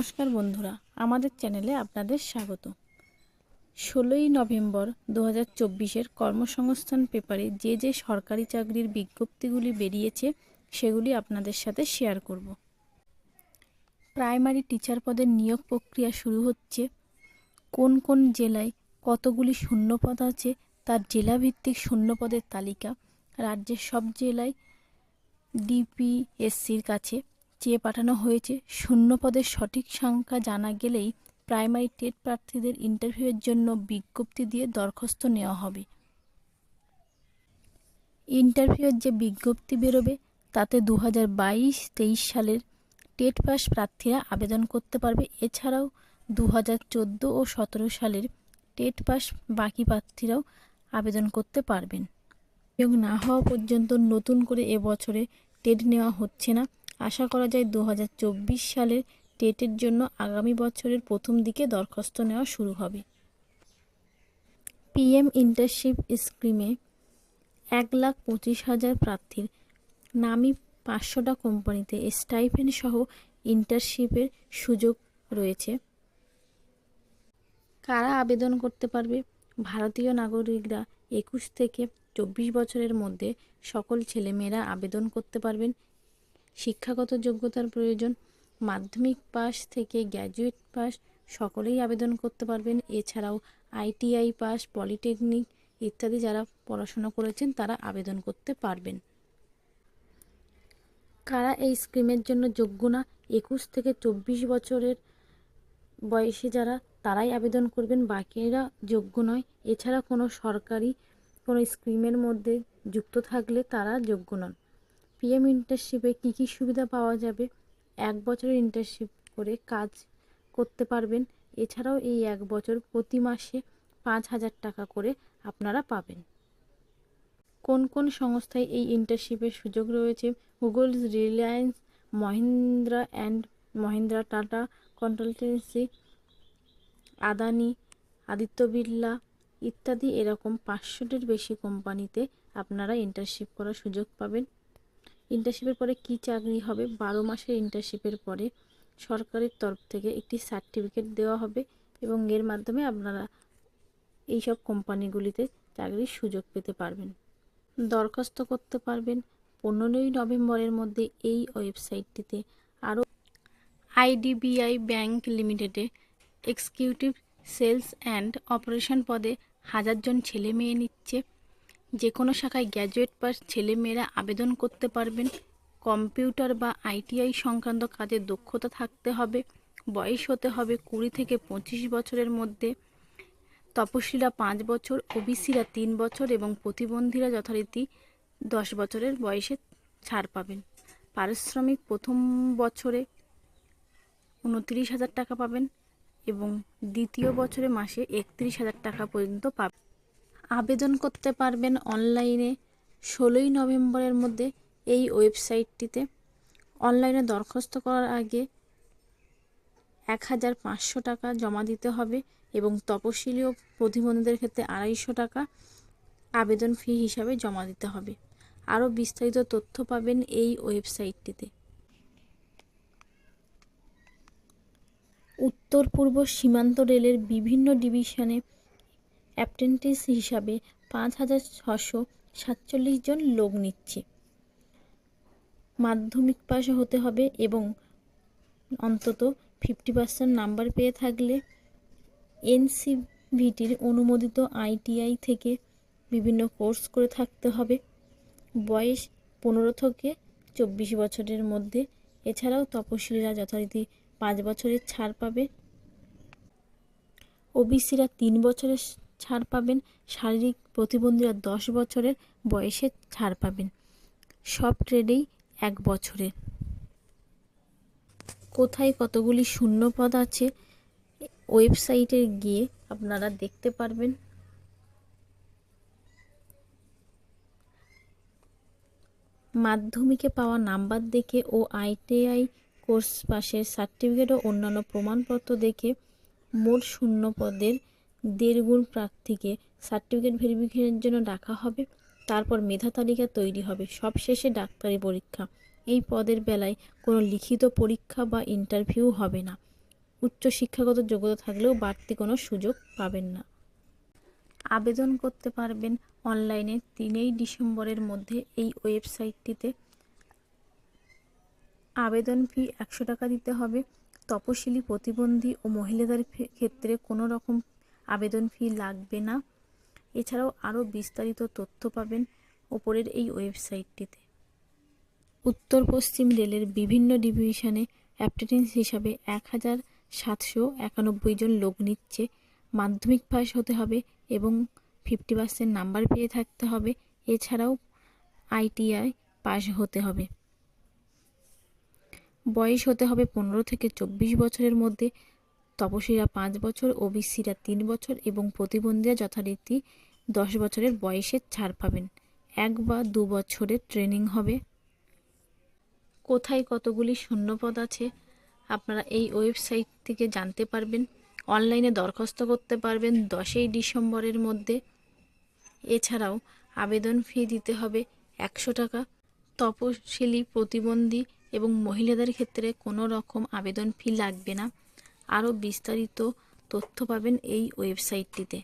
নমস্কার বন্ধুরা, আমাদের চ্যানেলে আপনাদের স্বাগত। ষোলোই নভেম্বর দু হাজার কর্মসংস্থান পেপারে যে যে সরকারি চাকরির বিজ্ঞপ্তিগুলি বেরিয়েছে, সেগুলি আপনাদের সাথে শেয়ার করব। প্রাইমারি টিচার পদের নিয়োগ প্রক্রিয়া শুরু হচ্ছে। কোন কোন জেলায় কতগুলি শূন্যপদ আছে, তার জেলাভিত্তিক শূন্যপদের তালিকা। রাজ্যের সব জেলায় ডিপিএসসির কাছে চেয়ে পাঠানো হয়েছে। শূন্য পদের সঠিক সংখ্যা জানা গেলেই প্রাইমারি টেট প্রার্থীদের ইন্টারভিউয়ের জন্য বিজ্ঞপ্তি দিয়ে দরখাস্ত নেওয়া হবে। ইন্টারভিউয়ের যে বিজ্ঞপ্তি বেরোবে, তাতে দু হাজার বাইশ তেইশ সালের টেট পাস প্রার্থীরা আবেদন করতে পারবে। এছাড়াও দু হাজার চোদ্দ ও সতেরো সালের টেট পাস বাকি প্রার্থীরাও আবেদন করতে পারবেন। নিয়োগ না হওয়া পর্যন্ত নতুন করে এবছরে টেট নেওয়া হচ্ছে না। আশা করা যায় দু হাজার চব্বিশ সালের টেটের জন্য আগামী বছরের প্রথম দিকে দরখাস্ত নেওয়া শুরু হবে। পিএম ইন্টার্নশিপ স্কিমে এক লাখ পঁচিশ হাজার প্রার্থীর নামই পাঁচশোটা কোম্পানিতে স্টাইপেন্ড সহ ইন্টার্নশিপের সুযোগ রয়েছে। কারা আবেদন করতে পারবে? ভারতীয় নাগরিকরা একুশ থেকে চব্বিশ বছরের মধ্যে সকল ছেলেমেয়েরা আবেদন করতে পারবেন শিক্ষাগত যোগ্যতার প্রয়োজন, মাধ্যমিক পাস থেকে গ্র্যাজুয়েট পাস সকলেই আবেদন করতে পারবেন। এছাড়াও আইটিআই পাস পলিটেকনিক ইত্যাদি যারা পড়াশোনা করেছেন তারা আবেদন করতে পারবেন। কারা এই স্কিমের জন্য যোগ্য না, একুশ থেকে চব্বিশ বছরের বয়সে যারা, তারাই আবেদন করবেন, বাকিরা যোগ্য নয়। এছাড়া কোনো সরকারি কোনো স্কিমের মধ্যে যুক্ত থাকলে তারা যোগ্য নন। পিএম ইন্টার্নশিপে কী কী সুবিধা পাওয়া যাবে? এক বছরের ইন্টার্নশিপ করে কাজ করতে পারবেন। এছাড়াও এই এক বছর প্রতি মাসে পাঁচ হাজার টাকা করে আপনারা পাবেন। কোন কোন সংস্থায় এই ইন্টার্নশিপের সুযোগ রয়েছে? Google Reliance Mahindra and Mahindra Tata consultancy Adani Aditya Birla ইত্যাদি। এরকম পাঁচশোটির বেশি কোম্পানিতে আপনারা ইন্টার্নশিপ করার সুযোগ পাবেন। ইন্টার্নশিপের পরে কি চাকরি হবে? বারো মাসের ইন্টার্নশিপের পরে সরকারের তরফ থেকে একটি সার্টিফিকেট দেওয়া হবে এবং এর মাধ্যমে আপনারা এইসব কোম্পানিগুলিতে চাকরির সুযোগ পেতে পারবেন। দরখাস্ত করতে পারবেন। পনেরোই নভেম্বরের মধ্যে এই ওয়েবসাইটটিতে আরও আইডিবিআই ব্যাংক লিমিটেডে এক্সিকিউটিভ সেলস অ্যান্ড অপারেশন পদে হাজারজন ছেলে মেয়ে নিচ্ছে। যে কোনো শাখায় গ্র্যাজুয়েট পাস ছেলেমেয়েরা আবেদন করতে পারবেন। কম্পিউটার বা আইটিআই সংক্রান্ত কাজে দক্ষতা থাকতে হবে, বয়স হতে হবে কুড়ি থেকে পঁচিশ বছরের মধ্যে। তপশিলীরা পাঁচ বছর, ওবিসিরা তিন বছর এবং প্রতিবন্ধীরা যথারীতি দশ বছরের বয়সে ছাড় পাবেন। পারিশ্রমিক প্রথম বছরে উনত্রিশ হাজার টাকা পাবেন এবং দ্বিতীয় বছরে মাসে একত্রিশ হাজার টাকা পর্যন্ত পাবেন। আবেদন করতে পারবেন অনলাইনে ষোলোই নভেম্বরের মধ্যে এই ওয়েবসাইটটিতে। অনলাইনে দরখাস্ত করার আগে এক হাজার পাঁচশো টাকা জমা দিতে হবে এবং তপশিলি ও প্রতিবন্ধীদের ক্ষেত্রে আড়াইশো টাকা আবেদন ফি হিসাবে জমা দিতে হবে। আরও বিস্তারিত তথ্য পাবেন এই ওয়েবসাইটটিতে। উত্তর পূর্ব সীমান্ত রেলের বিভিন্ন ডিভিশনে অ্যাপ্রেন্টিস হিসাবে পাঁচ হাজার ছশো সাতচল্লিশ জন লোক নিচ্ছে। মাধ্যমিক পাস হতে হবে এবং অন্তত ফিফটি পার্সেন্ট নাম্বার পেয়ে থাকলে এনসিভিটির অনুমোদিত আইটিআই থেকে বিভিন্ন কোর্স করে থাকতে হবে। বয়স পনেরো থেকে চব্বিশ বছরের মধ্যে। এছাড়াও তপশিলীরা যথারীতি পাঁচ বছরের ছাড় পাবে। ওবিসিরা তিন বছরের ছাড় পাবেন, শারীরিক প্রতিবন্ধীরা দশ বছরের বয়সে ছাড় পাবেন। সব ট্রেডেই এক বছরের কোথায় কতগুলি শূন্য পদ আছে, ওয়েবসাইটে গিয়ে আপনারা দেখতে পারবেন। মাধ্যমিকে পাওয়া নাম্বার দেখে ও আইটিআই কোর্স পাশের সার্টিফিকেট ও অন্যান্য প্রমাণপত্র দেখে মোট শূন্য পদের দেড় গুণ প্রার্থীকে সার্টিফিকেট ভেরিফিকেশনের জন্য ডাকা হবে। তারপর মেধা তালিকা তৈরি হবে। সবশেষে ডাক্তারি পরীক্ষা। এই পদের বেলায় কোনো লিখিত পরীক্ষা বা ইন্টারভিউ হবে না। উচ্চ শিক্ষাগত যোগ্যতা থাকলেও বাড়তি কোনো সুযোগ পাবেন না। আবেদন করতে পারবেন অনলাইনে তিনই ডিসেম্বরের মধ্যে এই ওয়েবসাইটটিতে। আবেদন ফি একশো টাকা দিতে হবে। তপশিলি প্রতিবন্ধী ও মহিলাদের ক্ষেত্রে কোনো রকম আবেদন ফি লাগবে না। এছাড়াও আরও বিস্তারিত তথ্য পাবেন ওপরের এই ওয়েবসাইটটিতে। উত্তর পশ্চিম রেলের বিভিন্ন ডিভিশনে অ্যাপ্টেন্স হিসাবে এক হাজার সাতশো একানব্বই জন লোক নিচ্ছে। মাধ্যমিক পাস হতে হবে এবং ফিফটি পার্সেন্ট নাম্বার পেয়ে থাকতে হবে। এছাড়াও আইটিআই পাস হতে হবে। বয়স হতে হবে পনেরো থেকে চব্বিশ বছরের মধ্যে। তপসীরা পাঁচ বছর, ওবিসিরা তিন বছর এবং প্রতিবন্ধীরা যথারীতি দশ বছরের বয়সে ছাড় পাবেন। এক বা দু বছরের ট্রেনিং হবে। কোথায় কতগুলি শূন্যপদ আছে আপনারা এই ওয়েবসাইট থেকে জানতে পারবেন। অনলাইনে দরখাস্ত করতে পারবেন দশই ডিসেম্বরের মধ্যে। এছাড়াও আবেদন ফি দিতে হবে একশো টাকা। তপশিলি প্রতিবন্ধী এবং মহিলাদের ক্ষেত্রে কোনো রকম আবেদন ফি লাগবে না। আরও বিস্তারিত তথ্য পাবেন এই ওয়েবসাইটটিতে।